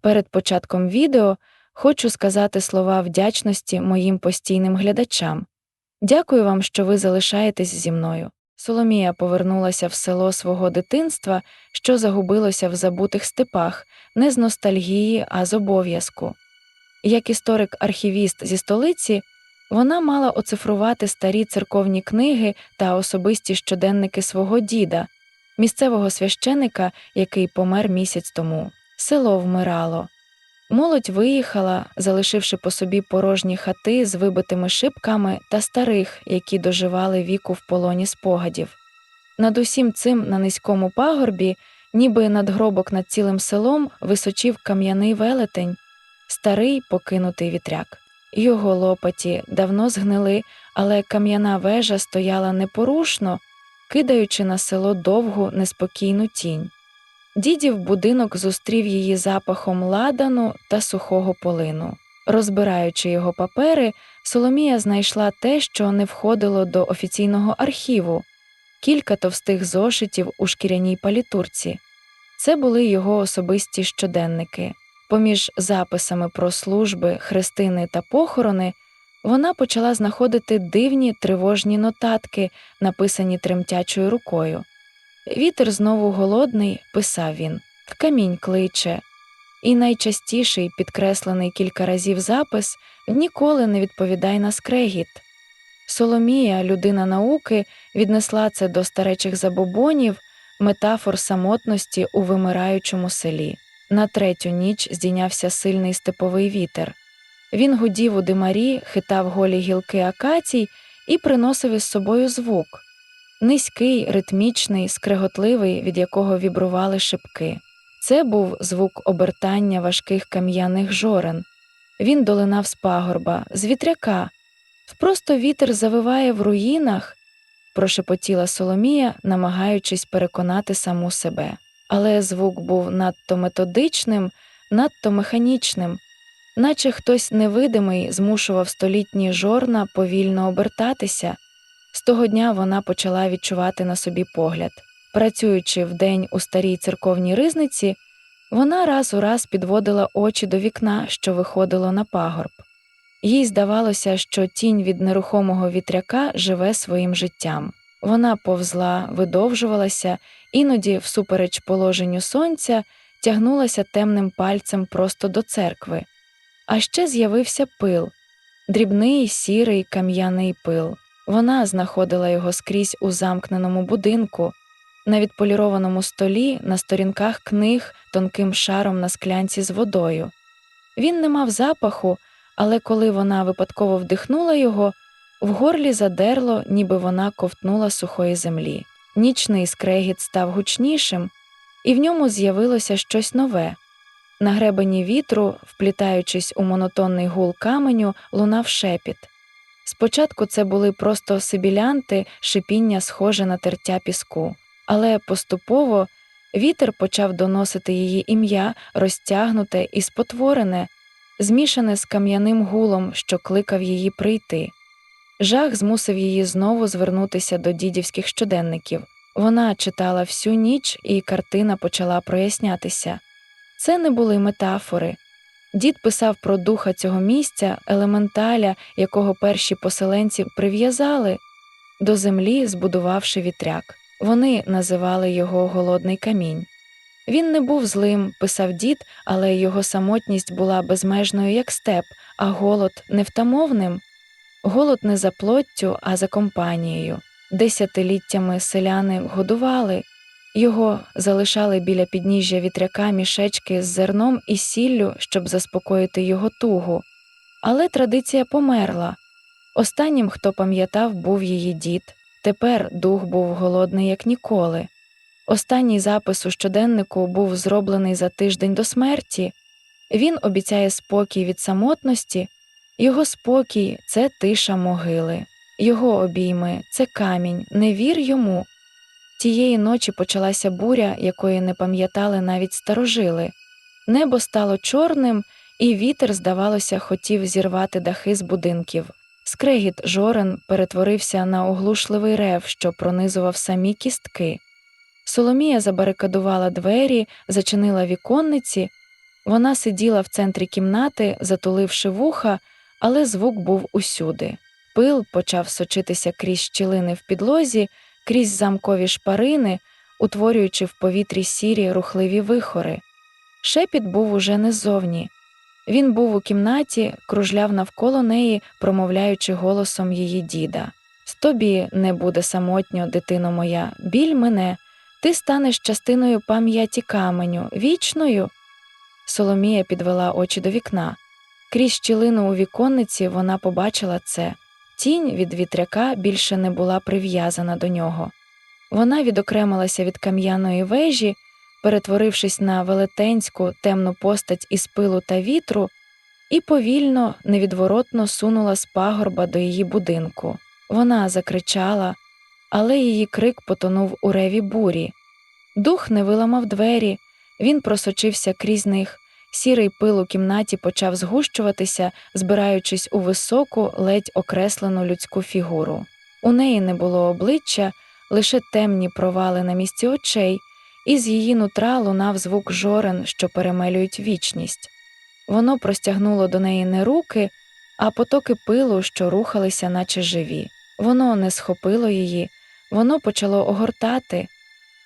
Перед початком відео хочу сказати слова вдячності моїм постійним глядачам. Дякую вам, що ви залишаєтесь зі мною. Соломія повернулася в село свого дитинства, що загубилося в забутих степах, не з ностальгії, а з обов'язку. Як історик-архівіст зі столиці, вона мала оцифрувати старі церковні книги та особисті щоденники свого діда, місцевого священика, який помер місяць тому. Село вмирало. Молодь виїхала, залишивши по собі порожні хати з вибитими шибками та старих, які доживали віку в полоні спогадів. Над усім цим на низькому пагорбі, ніби надгробок над цілим селом, височив кам'яний велетень, старий покинутий вітряк. Його лопаті давно згнили, але кам'яна вежа стояла непорушно, кидаючи на село довгу неспокійну тінь. Дідів будинок зустрів її запахом ладану та сухого полину. Розбираючи його папери, Соломія знайшла те, що не входило до офіційного архіву кілька товстих зошитів у шкіряній палітурці. Це були його особисті щоденники. Поміж записами про служби, хрестини та похорони вона почала знаходити дивні тривожні нотатки, написані тремтячою рукою. Вітер знову голодний, писав він, камінь кличе, і найчастіший, підкреслений кілька разів запис ніколи не відповідай на скрегіт. Соломія, людина науки, віднесла це до старечих забобонів, метафор самотності у вимираючому селі. На третю ніч здійнявся сильний степовий вітер. Він гудів у димарі, хитав голі гілки акацій і приносив із собою звук низький, ритмічний, скреготливий, від якого вібрували шипки. Це був звук обертання важких кам'яних жорен. Він долинав з пагорба, з вітряка. Просто вітер завиває в руїнах, прошепотіла Соломія, намагаючись переконати саму себе. Але звук був надто методичним, надто механічним, наче хтось невидимий змушував столітні жорна повільно обертатися. З того дня вона почала відчувати на собі погляд. Працюючи вдень у старій церковній ризниці, вона раз у раз підводила очі до вікна, що виходило на пагорб. Їй здавалося, що тінь від нерухомого вітряка живе своїм життям. Вона повзла, видовжувалася, іноді, всупереч положенню сонця, тягнулася темним пальцем просто до церкви. А ще з'явився пил дрібний, сірий кам'яний пил. Вона знаходила його скрізь у замкненому будинку, на відполірованому столі, на сторінках книг тонким шаром на склянці з водою. Він не мав запаху, але коли вона випадково вдихнула його, в горлі задерло, ніби вона ковтнула сухої землі. Нічний скрегіт став гучнішим, і в ньому з'явилося щось нове. На гребені вітру, вплітаючись у монотонний гул каменю, лунав шепіт. Спочатку це були просто сибілянти, шипіння, схоже на тертя піску, але поступово вітер почав доносити її ім'я, розтягнуте і спотворене, змішане з кам'яним гулом, що кликав її прийти. Жах змусив її знову звернутися до дідівських щоденників. Вона читала всю ніч, і картина почала прояснятися. Це не були метафори. Дід писав про духа цього місця, елементаля, якого перші поселенці прив'язали до землі, збудувавши вітряк. Вони називали його голодний камінь. Він не був злим, писав дід, але його самотність була безмежною, як степ, а голод невтамовним. Голод не за плоттю, а за компанією. Десятиліттями селяни годували, його залишали біля підніжжя вітряка мішечки з зерном і сіллю, щоб заспокоїти його тугу. Але традиція померла. Останнім, хто пам'ятав, був її дід. Тепер дух був голодний, як ніколи. Останній запис у щоденнику був зроблений за тиждень до смерті. Він обіцяє спокій від самотності, його спокій це тиша могили, його обійми це камінь, не вір йому. Тієї ночі почалася буря, якої не пам'ятали навіть старожили. Небо стало чорним, і вітер, здавалося, хотів зірвати дахи з будинків. Скрегіт жорен перетворився на оглушливий рев, що пронизував самі кістки. Соломія забарикадувала двері, зачинила віконниці, Вона сиділа в центрі кімнати, затуливши вуха, але звук був усюди. Пил почав сочитися крізь щілини в підлозі, крізь замкові шпарини, утворюючи в повітрі сірі рухливі вихори. Шепіт був уже не ззовні. Він був у кімнаті, кружляв навколо неї, промовляючи голосом її діда. З тобі не буде самотньо, дитино моя, біль мене, ти станеш частиною пам'яті каменю, вічною. Соломія підвела очі до вікна. Крізь щілину у віконниці вона побачила це. Тінь від вітряка більше не була прив'язана до нього. Вона відокремилася від кам'яної вежі, перетворившись на велетенську темну постать із пилу та вітру, і повільно, невідворотно сунула з пагорба до її будинку. Вона закричала, але її крик потонув у реві бурі. Дух не виламав двері, він просочився крізь них. Сірий пил у кімнаті почав згущуватися, збираючись у високу, ледь окреслену людську фігуру. У неї не було обличчя, лише темні провали на місці очей, і з її нутра лунав звук жорен, що перемелюють вічність. Воно простягнуло до неї не руки, а потоки пилу, що рухалися, наче живі. Воно не схопило її, воно почало огортати.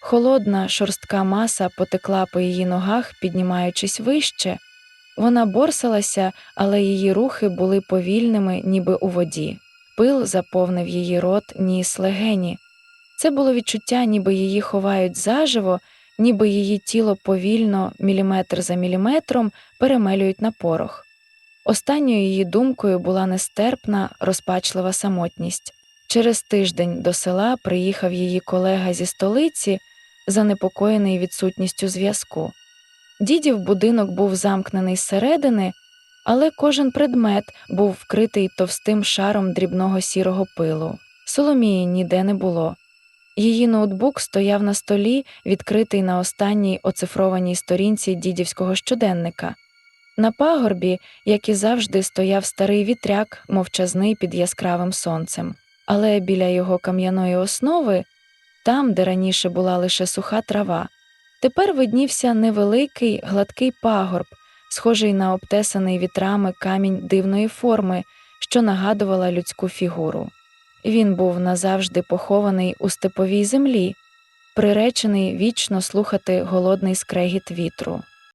Холодна, шорстка маса потекла по її ногах, піднімаючись вище. Вона борсалася, але її рухи були повільними, ніби у воді. Пил заповнив її рот, ніс легені. Це було відчуття, ніби її ховають заживо, ніби її тіло повільно, міліметр за міліметром, перемелюють на порох. Останньою її думкою була нестерпна, розпачлива самотність. Через тиждень до села приїхав її колега зі столиці, занепокоєний відсутністю зв'язку. Дідів будинок був замкнений зсередини, але кожен предмет був вкритий товстим шаром дрібного сірого пилу. Соломії ніде не було. Її ноутбук стояв на столі, відкритий на останній оцифрованій сторінці дідівського щоденника. На пагорбі, як і завжди, стояв старий вітряк, мовчазний під яскравим сонцем, але біля його кам'яної основи, там, де раніше була лише суха трава, тепер виднівся невеликий гладкий пагорб, схожий на обтесаний вітрами камінь дивної форми, що нагадувала людську фігуру. Він був назавжди похований у степовій землі, приречений вічно слухати голодний скрегіт вітру.